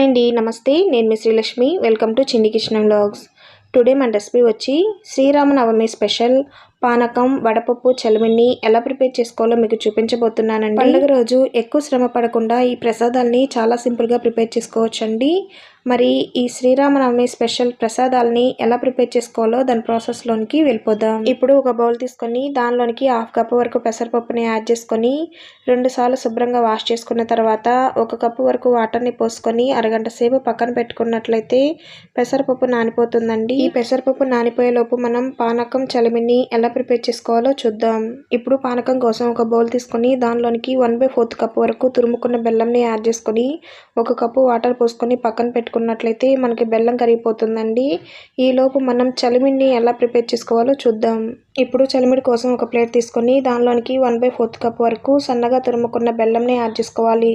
Hi అండి నమస్తే. నేను మీ Sreelakshmi. Welcome to Chinni Kishan vlogs. Today మన రెసిపీ వచ్చి శ్రీరామనవమి స్పెషల్ పానకం వడపప్పు చలిమిని ఎలా ప్రిపేర్ చేసుకోవాలో మీకు చూపించబోతున్నానండి. పండుగ రోజు ఎక్కువ శ్రమ పడకుండా ఈ ప్రసాదాల్ని చాలా సింపుల్గా ప్రిపేర్ చేసుకోవచ్చండి. మరి ఈ శ్రీరామనవమి స్పెషల్ ప్రసాదాలని ఎలా ప్రిపేర్ చేసుకోవాలో దాని ప్రాసెస్లోనికి వెళ్ళిపోదాం. ఇప్పుడు ఒక బౌల్ తీసుకొని దానిలోనికి హాఫ్ కప్ వరకు పెసరపప్పుని యాడ్ చేసుకొని రెండు సార్లు శుభ్రంగా వాష్ చేసుకున్న తర్వాత ఒక కప్పు వరకు వాటర్ని పోసుకొని అరగంట సేపు పక్కన పెట్టుకున్నట్లయితే పెసరపప్పు నానిపోతుందండి. ఈ పెసరపప్పు నానిపోయేలోపు మనం పానకం చలిమిని ఎలా ప్రిపేర్ చేసుకోవాలో చూద్దాం. ఇప్పుడు పానకం కోసం ఒక బౌల్ తీసుకొని దానిలోనికి వన్ బై ఫోర్త్ కప్ వరకు తురుముకున్న బెల్లంని యాడ్ చేసుకొని ఒక కప్పు వాటర్ పోసుకొని పక్కన పెట్టుకున్నట్లయితే మనకి బెల్లం కరిగిపోతుందండి. ఈలోపు మనం చలిమిడిని ఎలా ప్రిపేర్ చేసుకోవాలో చూద్దాం. ఇప్పుడు చలిమిడి కోసం ఒక ప్లేట్ తీసుకొని దానిలోనికి వన్ బై ఫోర్త్ కప్ వరకు సన్నగా తురుముకున్న బెల్లంని యాడ్ చేసుకోవాలి.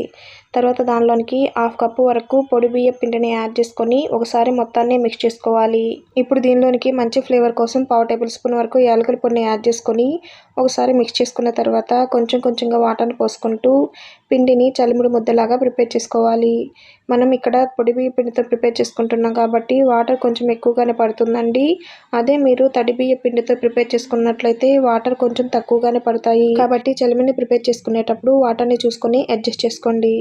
తర్వాత దానిలోనికి హాఫ్ కప్పు వరకు పొడి బియ్య పిండిని యాడ్ చేసుకొని ఒకసారి మొత్తాన్ని మిక్స్ చేసుకోవాలి. ఇప్పుడు దీనిలోనికి మంచి ఫ్లేవర్ కోసం పావు టేబుల్ స్పూన్ వరకు యాలకుల పొడిని యాడ్ చేసుకొని ఒకసారి మిక్స్ చేసుకున్న తర్వాత కొంచెం కొంచెంగా వాటర్ని పోసుకుంటూ పిండిని చలిమిడి ముద్దలాగా ప్రిపేర్ చేసుకోవాలి. మనం ఇక్కడ పొడి బియ్య పిండితో ప్రిపేర్ చేసుకుంటున్నాం కాబట్టి వాటర్ కొంచెం ఎక్కువగానే పడుతుందండి. అదే మీరు తడి బియ్య పిండితో ప్రిపేర్ చేసుకున్నట్లయితే వాటర్ కొంచెం తక్కువగానే పడతాయి. కాబట్టి చలిమిని ప్రిపేర్ చేసుకునేటప్పుడు వాటర్ని చూసుకొని అడ్జస్ట్ చేసుకోండి.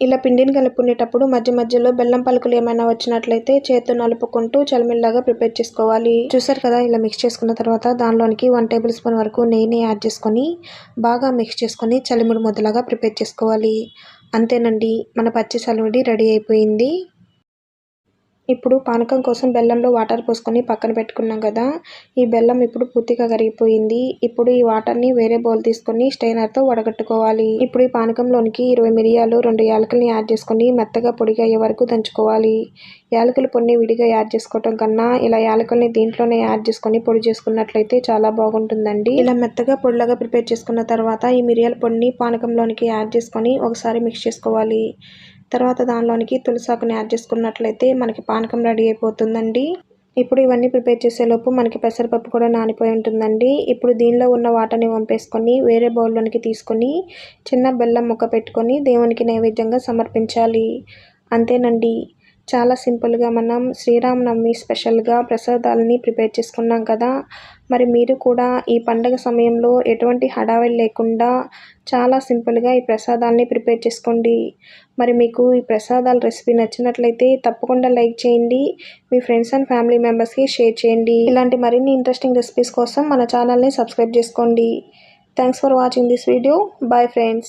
ఇలా పిండిని కలుపుకునేటప్పుడు మధ్య మధ్యలో బెల్లం పలుకులు ఏమైనా వచ్చినట్లయితే చేతితో నలుపుకుంటూ చలిమిల్లాగా ప్రిపేర్ చేసుకోవాలి. చూసారు కదా ఇలా మిక్స్ చేసుకున్న తర్వాత దానిలోనికి వన్ టేబుల్ స్పూన్ వరకు నెయ్యిని యాడ్ చేసుకొని బాగా మిక్స్ చేసుకొని చలిమిడి ముద్దలాగా ప్రిపేర్ చేసుకోవాలి. అంతేనండి మన పచ్చి చలిమిడి రెడీ అయిపోయింది. ఇప్పుడు పానకం కోసం బెల్లంలో వాటర్ పోసుకొని పక్కన పెట్టుకున్నాం కదా ఈ బెల్లం ఇప్పుడు పూర్తిగా కరిగిపోయింది. ఇప్పుడు ఈ వాటర్ని వేరే బౌల్ తీసుకొని స్టైనర్తో వడగట్టుకోవాలి. ఇప్పుడు ఈ పానకంలోనికి ఇరవై మిరియాలు రెండు యాలకుల్ని యాడ్ చేసుకొని మెత్తగా పొడిగా అయ్యే వరకు దంచుకోవాలి. యాలకులు పొడిని విడిగా యాడ్ చేసుకోవటం కన్నా ఇలా యాలకుల్ని దీంట్లోనే యాడ్ చేసుకొని పొడి చేసుకున్నట్లయితే చాలా బాగుంటుందండి. ఇలా మెత్తగా పొడిలాగా ప్రిపేర్ చేసుకున్న తర్వాత ఈ మిరియాల పొడిని పానకంలోనికి యాడ్ చేసుకొని ఒకసారి మిక్స్ చేసుకోవాలి. తర్వాత దానిలోనికి తులసాకుని యాడ్ చేసుకున్నట్లయితే మనకి పానకం రెడీ అయిపోతుందండి. ఇప్పుడు ఇవన్నీ ప్రిపేర్ చేసేలోపు మనకి పెసరపప్పు కూడా నానిపోయి ఉంటుందండి. ఇప్పుడు దీనిలో ఉన్న వాటర్ని వంపేసుకొని వేరే బౌల్లోనికి తీసుకొని చిన్న బెల్లం ముక్క పెట్టుకొని దేవునికి నైవేద్యంగా సమర్పించాలి. అంతేనండి. చాలా సింపుల్గా మనం శ్రీరామనవమి స్పెషల్గా ప్రసాదాలని ప్రిపేర్ చేసుకున్నాం కదా. మరి మీరు కూడా ఈ పండగ సమయంలో ఎటువంటి హడావిడి లేకుండా చాలా సింపుల్గా ఈ ప్రసాదాలని ప్రిపేర్ చేసుకోండి. మరి మీకు ఈ ప్రసాదాల రెసిపీ నచ్చినట్లయితే తప్పకుండా లైక్ చేయండి. మీ ఫ్రెండ్స్ అండ్ ఫ్యామిలీ మెంబర్స్కి షేర్ చేయండి. ఇలాంటి మరిన్ని ఇంట్రెస్టింగ్ రెసిపీస్ కోసం మన ఛానల్ని సబ్స్క్రైబ్ చేసుకోండి. Thanks for watching this video. Bye friends.